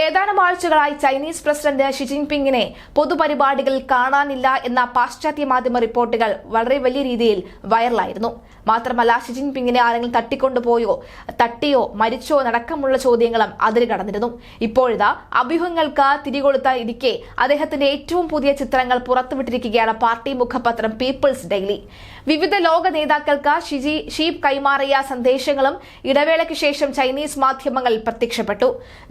ഏതാനും ആഴ്ചകളായി Chinese president Xi ജിൻപിങ്ങിനെ പൊതുപരിപാടികളിൽ കാണാനില്ല എന്ന പാശ്ചാത്യ മാധ്യമ റിപ്പോർട്ടുകൾ വളരെ വലിയ രീതിയിൽ വൈറലായിരുന്നു. മാത്രമല്ല ഷി ജിൻപിങ്ങിനെ ആരെങ്കിലും തട്ടിക്കൊണ്ടുപോയോ തട്ടിയോ മരിച്ചോ അടക്കമുള്ള ചോദ്യങ്ങളും അതിൽ കടന്നിരുന്നു. ഇപ്പോഴിതാ അഭ്യൂഹങ്ങൾക്ക് തിരികൊളുത്ത ഇരിക്കെ അദ്ദേഹത്തിന്റെ ഏറ്റവും പുതിയ ചിത്രങ്ങൾ പുറത്തുവിട്ടിരിക്കുകയാണ് പാർട്ടി മുഖപത്രം പീപ്പിൾസ് ഡെയിലി. വിവിധ ലോക നേതാക്കൾക്ക് ഷിജി ഷീപ് കൈമാറിയ സന്ദേശങ്ങളും ഇടവേളയ്ക്ക് ശേഷം ചൈനീസ് മാധ്യമങ്ങൾ പ്രത്യക്ഷപ്പെട്ടു.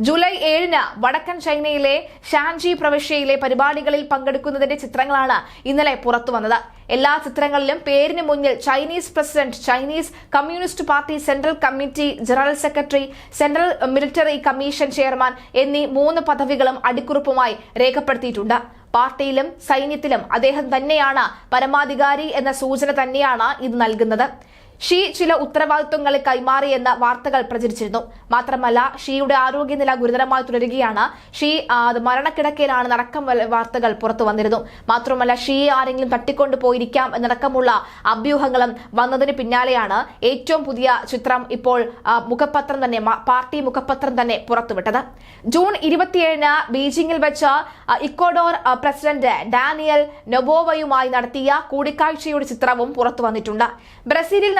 ജൂലൈ ഏഴിന് വടക്കൻ ചൈനയിലെ ഷാൻജി പ്രവിശ്യയിലെ പരിപാടികളിൽ പങ്കെടുക്കുന്നതിന്റെ ചിത്രങ്ങളാണ് ഇന്നലെ പുറത്തുവന്നത് എല്ലാ ചിത്രങ്ങളിലും പേരിന് മുന്നിൽ Chinese president Chinese communist party central committee general secretary central military commission chairman എന്നീ മൂന്ന് പദവികളും അടിക്കുറിപ്പുമായി രേഖപ്പെടുത്തിയിട്ടുണ്ട്. പാർട്ടിയിലും സൈന്യത്തിലും അദ്ദേഹം തന്നെയാണ് പരമാധികാരി എന്ന സൂചന തന്നെയാണ് ഇത് നൽകുന്നത്. ഷീ ചില ഉത്തരവാദിത്വങ്ങൾ കൈമാറിയെന്ന് വാർത്തകൾ പ്രചരിച്ചിരുന്നു. മാത്രമല്ല ഷീയുടെ ആരോഗ്യനില ഗുരുതരമായി തുടരുകയാണ്. ഷീ മരണക്കിടക്കയിലാണ് നടക്കം വാർത്തകൾ പുറത്തു വന്നിരുന്നു. മാത്രമല്ല ഷീയെ ആരെങ്കിലും തട്ടിക്കൊണ്ടു പോയിരിക്കാം എന്നടക്കമുള്ള അഭ്യൂഹങ്ങളും വന്നതിന് പിന്നാലെയാണ് ഏറ്റവും പുതിയ ചിത്രം ഇപ്പോൾ മുഖപത്രം തന്നെ പാർട്ടി മുഖപത്രം തന്നെ പുറത്തുവിട്ടത്. ജൂൺ ഇരുപത്തിയേഴിന് ബീജിംഗിൽ വെച്ച് ഇക്കോഡോർ പ്രസിഡന്റ് ഡാനിയൽ നൊബോവയുമായി നടത്തിയ കൂടിക്കാഴ്ചയുടെ ചിത്രവും പുറത്തു വന്നിട്ടുണ്ട്. ബ്രസീലിൽ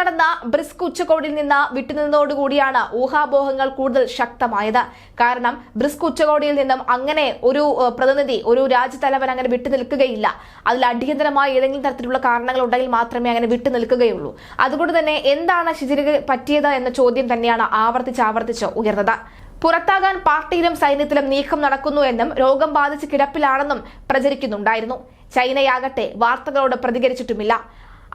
ബ്രിസ്ക് ഉച്ചകോടിയിൽ നിന്ന് വിട്ടുനിന്നതോടുകൂടിയാണ് ഊഹാപോഹങ്ങൾ കൂടുതൽ ശക്തമായത്. കാരണം ബ്രിസ്ക് ഉച്ചകോടിയിൽ നിന്നും അങ്ങനെ ഒരു പ്രതിനിധി ഒരു രാജ്യത്തലവൻ അങ്ങനെ വിട്ടുനിൽക്കുകയില്ല. അതിൽ അടിയന്തരമായ ഏതെങ്കിലും തരത്തിലുള്ള കാരണങ്ങൾ ഉണ്ടെങ്കിൽ മാത്രമേ അങ്ങനെ വിട്ടുനിൽക്കുകയുള്ളൂ. അതുകൊണ്ട് തന്നെ എന്താണ് ഷിജിരിക്ക് പറ്റിയത് എന്ന ചോദ്യം തന്നെയാണ് ആവർത്തിച്ച് ആവർത്തിച്ച് ഉയർന്നത്. പുറത്താകാൻ പാർട്ടിയിലും സൈന്യത്തിലും നീക്കം നടക്കുന്നു എന്നും രോഗം ബാധിച്ച് കിടപ്പിലാണെന്നും പ്രചരിക്കുന്നുണ്ടായിരുന്നു. ചൈനയാകട്ടെ വാർത്തകളോട് പ്രതികരിച്ചിട്ടുമില്ല.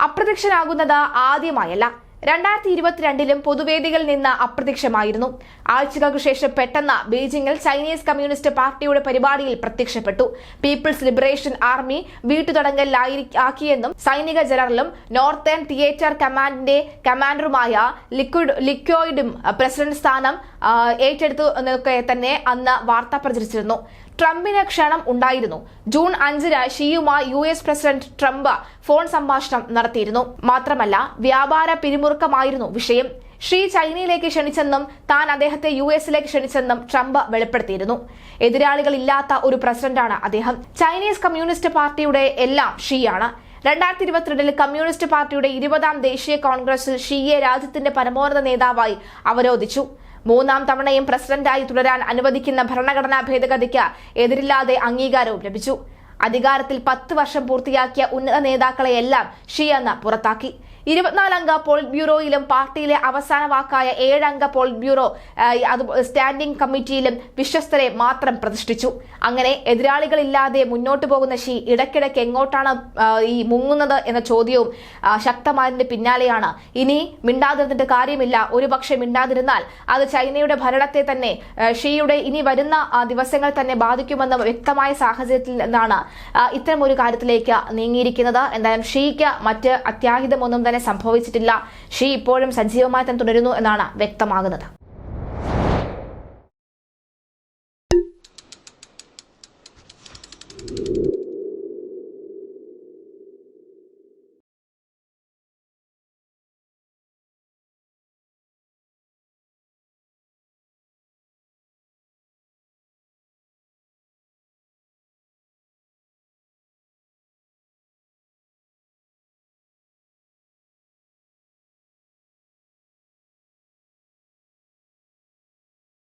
അപ്രത്യക്ഷനാകുന്നത് ആദ്യമായല്ല. രണ്ടായിരത്തി ഇരുപത്തിരണ്ടിലും പൊതുവേദികളിൽ നിന്ന് അപ്രത്യക്ഷമായിരുന്നു. ആഴ്ചകൾക്ക് ശേഷം പെട്ടെന്ന് ബീജിംഗിൽ ചൈനീസ് കമ്മ്യൂണിസ്റ്റ് പാർട്ടിയുടെ പരിപാടിയിൽ പ്രത്യക്ഷപ്പെട്ടു. പീപ്പിൾസ് ലിബറേഷൻ ആർമി വീട്ടുതടങ്കലിലാക്കിയെന്നും സൈനിക ജനറലും നോർത്തേൺ തിയേറ്റർ കമാൻഡിന്റെ കമാൻഡറുമായ ലിക്വിഡ് ലിക്വോയിഡും പ്രസിഡന്റ് സ്ഥാനം ഏറ്റെടുത്തു തന്നെ അന്ന് വാർത്ത പ്രചരിച്ചിരുന്നു. ട്രംപിന് ക്ഷണം ഉണ്ടായിരുന്നു. ജൂൺ അഞ്ചിന് ഷിയുമായി U S president Trump phone സംഭാഷണം നടത്തിയിരുന്നു. മാത്രമല്ല വ്യാപാര പിരിമുറുക്കമായിരുന്നു വിഷയം. ഷീ ചൈനയിലേക്ക് ക്ഷണിച്ചെന്നും താൻ അദ്ദേഹത്തെ യു എസിലേക്ക് ക്ഷണിച്ചെന്നും ട്രംപ് വെളിപ്പെടുത്തിയിരുന്നു. എതിരാളികളില്ലാത്ത ഒരു പ്രസിഡന്റാണ് അദ്ദേഹം. ചൈനീസ് കമ്മ്യൂണിസ്റ്റ് പാർട്ടിയുടെ എല്ലാം ഷീയാണ്. രണ്ടായിരത്തി ഇരുപത്തിരണ്ടിൽ കമ്മ്യൂണിസ്റ്റ് പാർട്ടിയുടെ ഇരുപതാം ദേശീയ കോൺഗ്രസിൽ ഷീയെ രാജ്യത്തിന്റെ പരമോന്നത നേതാവായി അവരോധിച്ചു. മൂന്നാം തവണയും പ്രസിഡന്റായി തുടരാൻ അനുവദിക്കുന്ന ഭരണഘടനാ ഭേദഗതിക്ക് എതിരില്ലാതെ അംഗീകാരവും ലഭിച്ചു. അധികാരത്തിൽ പത്ത് വർഷം പൂർത്തിയാക്കിയ ഉന്നത നേതാക്കളെയെല്ലാം ഷി എന്ന പുറത്താക്കി. ഇരുപത്തിനാലംഗ പോളിറ്റ് ബ്യൂറോയിലും പാർട്ടിയിലെ അവസാന വാക്കായ ഏഴംഗ പോളിറ്റ് ബ്യൂറോ അത് സ്റ്റാൻഡിംഗ് കമ്മിറ്റിയിലും വിശ്വസ്തരെ മാത്രം പ്രതിഷ്ഠിച്ചു. അങ്ങനെ എതിരാളികളില്ലാതെ മുന്നോട്ടു പോകുന്ന ഷീ ഇടയ്ക്കിടയ്ക്ക് എങ്ങോട്ടാണ് ഈ മുങ്ങുന്നത് എന്ന ചോദ്യവും ശക്തമായതിന്റെ പിന്നാലെയാണ്. ഇനി മിണ്ടാതിരുന്നിട്ട് കാര്യമില്ല. ഒരുപക്ഷെ മിണ്ടാതിരുന്നാൽ അത് ചൈനയുടെ ഭരണത്തെ തന്നെ ഷീയുടെ ഇനി വരുന്ന ദിവസങ്ങൾ തന്നെ ബാധിക്കുമെന്ന വ്യക്തമായ സാഹചര്യത്തിൽ നിന്നാണ് ഇത്തരം ഒരു കാര്യത്തിലേക്ക് നീങ്ങിയിരിക്കുന്നത്. എന്തായാലും ഷീക്ക് മറ്റ് അത്യാഹിതമൊന്നും തന്നെ സംഭവിച്ചിട്ടില്ല. ഷീ ഇപ്പോഴും സജീവമായി തന്നെ തുടരുന്നു എന്നാണ് വ്യക്തമാകുന്നത്.